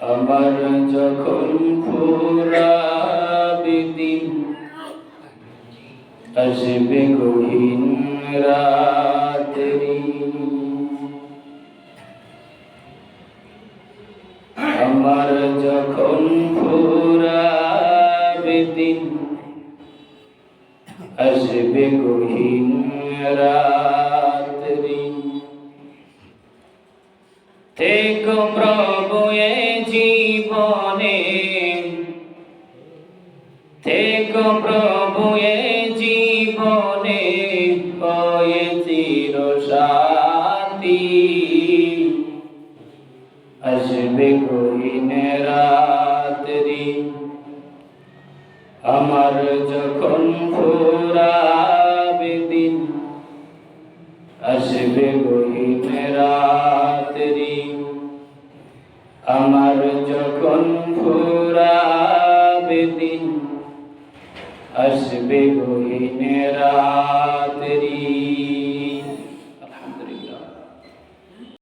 আমার যখন ফুরাবে দিন আসবে গহীন রাত্রি। আমার যখন ফুরাবে দিন আসবে গহীন রাত্রি। প্রভু এ জীবনে। থেকো প্রভু, এ জীবনে হয়ে চির শান্তি আসবে গহীন রাত্রি, আমার যখন ফুরাবে দিন। আসবে গহীন রাত্রি, আমার যখন ফুরাবে দিন আসবে গহীন রাত্রি